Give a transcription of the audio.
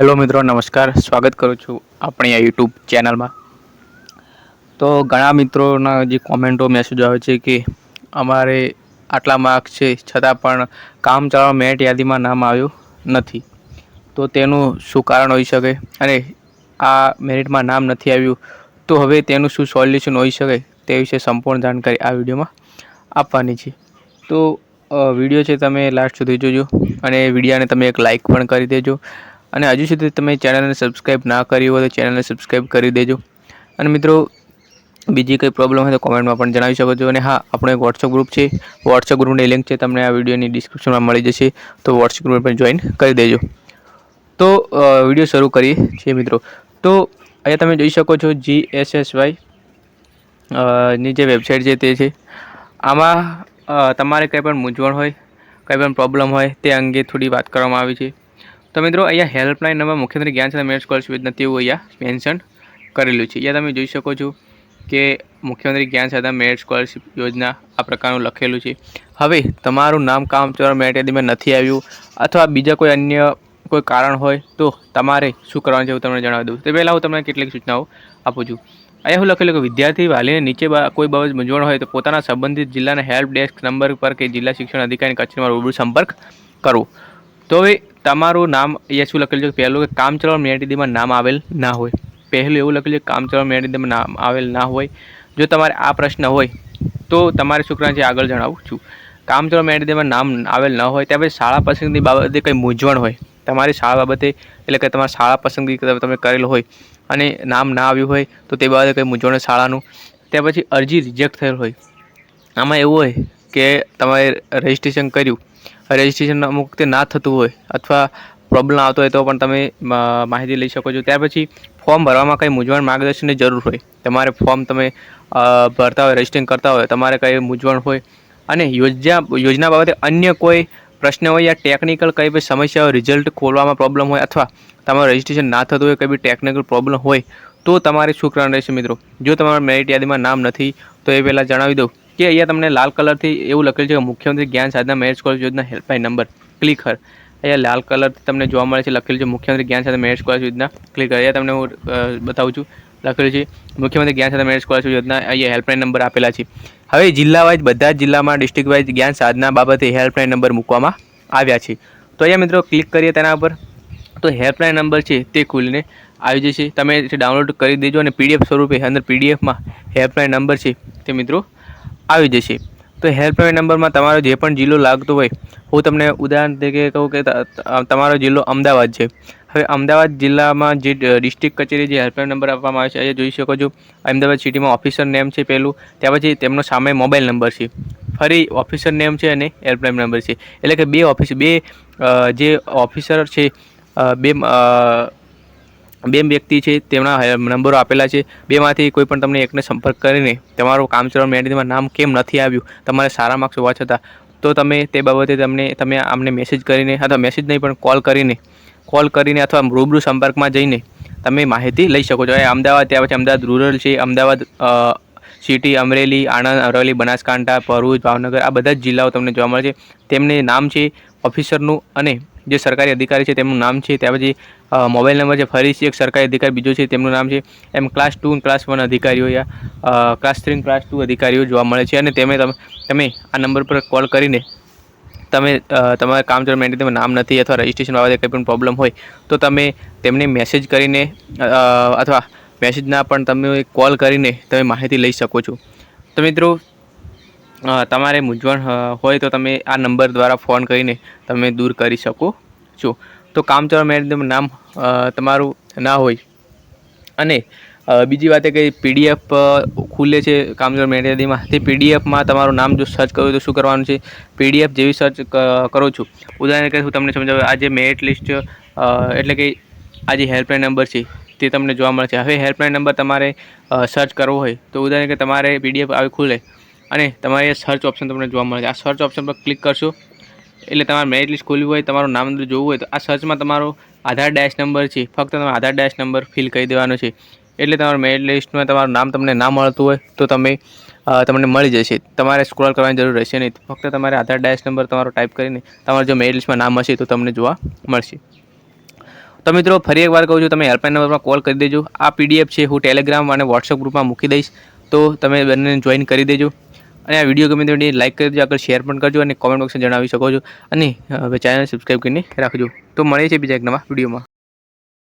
Hello મિત્રો, નમસ્કાર. સ્વાગત કરું છું આપણી આ યુટ્યુબ ચેનલમાં. તો ઘણા મિત્રોના જે કોમેન્ટો મેસેજો આવે છે કે અમારે આટલા માર્ક્સ છે, છતાં પણ કામ ચલાવવા મેટ યાદીમાં નામ આવ્યું નથી. તો તેનું શું કારણ હોઈ શકે? અને આ મેરિટમાં નામ નથી આવ્યું, તો હવે તેનું શું સોલ્યુશન હોઈ શકે તે વિશે સંપૂર્ણ જાણકારી આ વિડીયોમાં આપવાની છે. તો વીડિયો છે તમે લાસ્ટ સુધી જોજો અને વિડીયાને તમે એક લાઇક પણ કરી દેજો. અને હજુ સુધી તમે ચેનલને સબસ્ક્રાઈબ ના કરી હોય તો ચેનલને સબસ્ક્રાઈબ કરી દેજો. અને મિત્રો, બીજી કંઈ પ્રોબ્લેમ હોય તો કોમેન્ટમાં પણ જણાવી શકો છો. અને હા, આપણો એક વોટ્સઅપ ગ્રુપ છે. વોટ્સઅપ ગ્રુપની લિંક છે, તમને આ વિડીયોની ડિસ્ક્રિપ્શનમાં મળી જશે. તો વોટ્સઅપ ગ્રુપ પણ જોઈન કરી દેજો. તો વીડિયો શરૂ કરીએ છીએ મિત્રો. તો, અહીંયા તમે જોઈ શકો છો જી એસ એસ વાયની જે વેબસાઇટ છે તે છે. આમાં તમારે કંઈ પણ મૂંઝવણ હોય, કંઈ પણ પ્રોબ્લેમ હોય, તે અંગે થોડી વાત કરવામાં આવી છે. તો મિત્રો, અહીંયા હેલ્પલાઇન નંબર મુખ્યમંત્રી જ્ઞાન સાથે મેરિટ સ્કોલરશિપ યોજના તેવું અહીંયા મેન્શન કરેલું છે. અહીંયા તમે જોઈ શકો છો કે મુખ્યમંત્રી જ્ઞાન સાધા મેરિટ સ્કોલરશિપ યોજના આ પ્રકારનું લખેલું છે. હવે તમારું નામ, કામ ચોર મેરિટ યાદીમાં નથી આવ્યું અથવા બીજા કોઈ અન્ય કોઈ કારણ હોય તો તમારે શું કરવાનું છે હું તમને જણાવી દઉં. તે પહેલાં હું તમને કેટલીક સૂચનાઓ આપું છું. અહીંયા હું લખેલું કે વિદ્યાર્થી વાલીને નીચે કોઈ બાબત મૂંઝવણ હોય તો પોતાના સંબંધિત જિલ્લાના હેલ્પ ડેસ્ક નંબર પર કે જિલ્લા શિક્ષણ અધિકારી કચેરીમાં રૂબરૂ સંપર્ક કરવો તો હવે તમારું નામ અહીંયા શું લખેલું છે. પહેલું કે કામ ચલાવ મેરિટમાં નામ આવેલ ના હોય. પહેલું એવું લખેલું છે કે કામ ચલાવ મેરિટમાં નામ આવેલ ના હોય. જો તમારે આ પ્રશ્ન હોય, તો તમારે શું કરવાનું આગળ જણાવું છું. કામ ચલાવ મેરિટમાં નામ આવેલ ન હોય, ત્યાં પછી શાળા પસંદગી બાબતે કંઈ મૂંઝવણ હોય. તમારી શાળા બાબતે, એટલે કે તમારા શાળા પસંદગી તમે કરેલ હોય અને નામ ના આવ્યું હોય, તો તે બાબતે કંઈ મૂંઝવણ શાળાનું. ત્યાર પછી અરજી રિજેક્ટ થયેલ હોય. આમાં એવું હોય કે તમારે રજિસ્ટ્રેશન કર્યું રજિસ્ટ્રેશન અમુક તે ના થતું હોય અથવા પ્રોબ્લેમ આવતો હોય તો પણ તમે માહિતી લઈ શકો છો. ત્યાર પછી ફોર્મ ભરવામાં કંઈ મૂંઝવણ માર્ગદર્શનની જરૂર હોય. તમારે ફોર્મ તમે ભરતા હોય રજિસ્ટ્રેશન કરતા હોય, તમારે કંઈ મૂંઝવણ હોય. અને યોજના યોજના બાબતે અન્ય કોઈ પ્રશ્ન હોય યા ટેકનિકલ કંઈ બી સમસ્યા હોય રિઝલ્ટ ખોલવામાં પ્રોબ્લેમ હોય અથવા તમારું રજિસ્ટ્રેશન ના થતું હોય, કંઈ બી ટેકનિકલ પ્રોબ્લેમ હોય, તો તમારે શું કરવાનું રહેશે મિત્રો? જો તમારા મેરિટ યાદીમાં નામ નથી, તો એ પહેલાં જણાવી દઉં. કે અહીંયા તમને લાલ કલરથી એવું લખેલું છે કે મુખ્યમંત્રી જ્ઞાન સાધના મેરેજ કોલેજ યોજના હેલ્પલાઇન નંબર ક્લિક કર. અહીંયા લાલ કલરથી તમને જોવા મળે છે લખેલું છે મુખ્યમંત્રી જ્ઞાન સાધના મેરેજ કોલેજ યોજના ક્લિક કર. અહીંયા તમને હું બતાવું છું. લખેલું છે મુખ્યમંત્રી જ્ઞાન સાધના મેરેજ કોલેજ યોજના અહીંયા હેલ્પલાઇન નંબર આપેલા છે. હવે જિલ્લા વાઇઝ બધા જ જિલ્લામાં ડિસ્ટ્રિક્ટ વાઇઝ જ્ઞાન સાધના બાબતે હેલ્પલાઇન નંબર મૂકવામાં આવ્યા છે. તો અહીંયા મિત્રો ક્લિક કરીએ તેના પર તો હેલ્પલાઇન નંબર છે તે ખુલીને આવી જશે. તમે ડાઉનલોડ કરી દેજો અને પીડીએફ સ્વરૂપે અંદર પીડીએફમાં હેલ્પલાઇન નંબર છે તે મિત્રો આવી જશે. તો હેલ્પલાઇન નંબરમાં તમારો જે પણ જિલ્લો લાગતો હોય, હું તમને ઉદાહરણ તરીકે કહું કે તમારો જિલ્લો અમદાવાદ છે. હવે અમદાવાદ જિલ્લામાં જે ડિસ્ટ્રિક્ટ કચેરી જે હેલ્પલાઇન નંબર આપવામાં આવે છે, અહીંયા જોઈ શકો છો. અમદાવાદ સિટીમાં ઓફિસર નેમ છે પહેલું, ત્યાર પછી તેમનો સામે મોબાઈલ નંબર છે. ફરી ઓફિસર નેમ છે અને હેલ્પલાઇન નંબર છે. એટલે કે બે ઓફિસ બે જે ઓફિસર છે બે બે વ્યક્તિ છે, તેમના નંબરો આપેલા છે. બેમાંથી કોઈ પણ તમને એકને સંપર્ક કરીને તમારું કામ ચલાવવા મેળવીમાં નામ કેમ નથી આવ્યું, તમારે સારા માર્ક્સ હોવા છતાં, તો તમે તે બાબતે તમને, તમે આમને મેસેજ કરીને અથવા મેસેજ નહીં, પણ કોલ કરીને કોલ કરીને અથવા રૂબરૂ સંપર્કમાં જઈને તમે માહિતી લઈ શકો છો. એ અમદાવાદ ત્યાં પછી અમદાવાદ રૂરલ છે, અમદાવાદ સિટી અમરેલી, આણંદ, અરવલ્લી, બનાસકાંઠા, ભરૂચ, ભાવનગર, આ બધા જ જિલ્લાઓ તમને જોવા મળે છે. તેમને નામ છે ઓફિસરનું અને જે સરકારી અધિકારી છે તેમનું નામ છે, ત્યાર પછી મોબાઈલ નંબર છે, ફરીથી એક સરકારી અધિકારી, બીજો છે તેમનું નામ છે, એમ ક્લાસ ટુ ક્લાસ વન અધિકારીઓ યા ક્લાસ થ્રી ક્લાસ ટુ અધિકારીઓ જોવા મળે છે અને તેમે તમે આ નંબર પર કોલ કરીને તમે તમારા કામ માટે તમે નામ નથી અથવા રજિસ્ટ્રેશન બાબતે કંઈ પણ પ્રોબ્લેમ હોય, તો તમે તેમને મેસેજ કરીને અથવા મેસેજ ના પણ તમે કોલ કરીને તમે માહિતી લઈ શકો છો. તો મિત્રો તમારે મૂંઝવણ હોય તો તમે આ નંબર દ્વારા ફોન કરીને તમે દૂર કરી શકો છો. તો કામચોર મેન્ટેનમાં નામ તમારું ના હોય. અને બીજી વાત એ કે પીડીએફ ખુલે છે કામચોર મેનેજરમાં તે પીડીએફમાં તમારું નામ જો સર્ચ કરવું તો શું કરવાનું છે? પીડીએફ જેવી સર્ચ કરો છું. ઉદાહરણ તરીકે હું તમને સમજાવું, આ જે મેરિટ લિસ્ટ એટલે કે આ જે હેલ્પલાઇન નંબર છે તે તમને જોવા મળે છે હવે હેલ્પલાઇન નંબર તમારે સર્ચ કરવો હોય તો ઉદાહરણ કે તમારે પીડીએફ આવી ખુલે. અને તમારે સર્ચ ઓપ્શન તમને જોવા મળે છે. આ સર્ચ ઓપ્શન પર ક્લિક કરશો. એટલે તમારે મેરિટ લિસ્ટ ખોલવી હોય, તમારું નામ અંદર જોવું હોય, તો આ સર્ચમાં તમારો આધાર ડેશ નંબર છે. ફક્ત તમારો આધાર ડેશ નંબર ફિલ કરી દેવાનો છે. એટલે તમારું મેરિટ લિસ્ટમાં તમારું નામ તમને ના મળતું હોય, તો તમે તમને મળી જશે. તમારે સ્ક્રોલ કરવાની જરૂર રહેશે નહીં. ફક્ત તમારે આધાર ડેશ નંબર તમારો ટાઈપ કરીને તમારું જો મેરિટ લિસ્ટમાં નામ હશે, તો તમને જોવા મળશે. તો મિત્રો, ફરી એકવાર કહું છું, તમે હેલ્પલાઇન નંબરમાં કોલ કરી દેજો. આ પીડીએફ છે, હું ટેલિગ્રામ અને વોટ્સઅપ ગ્રુપમાં મૂકી દઈશ. તો તમે બંનેને જોઈન કરી દેજો. અને આ વીડિયો ગમે તે લાઈક કરી દેજો આગળ શેર પણ કરજો અને કોમેન્ટ બોક્સમાં જણાવી શકો છો. અને હવે ચેનલ સબસ્ક્રાઈબ કરીને રાખજો. તો મળે છે બીજા એક નવા વિડીયોમાં.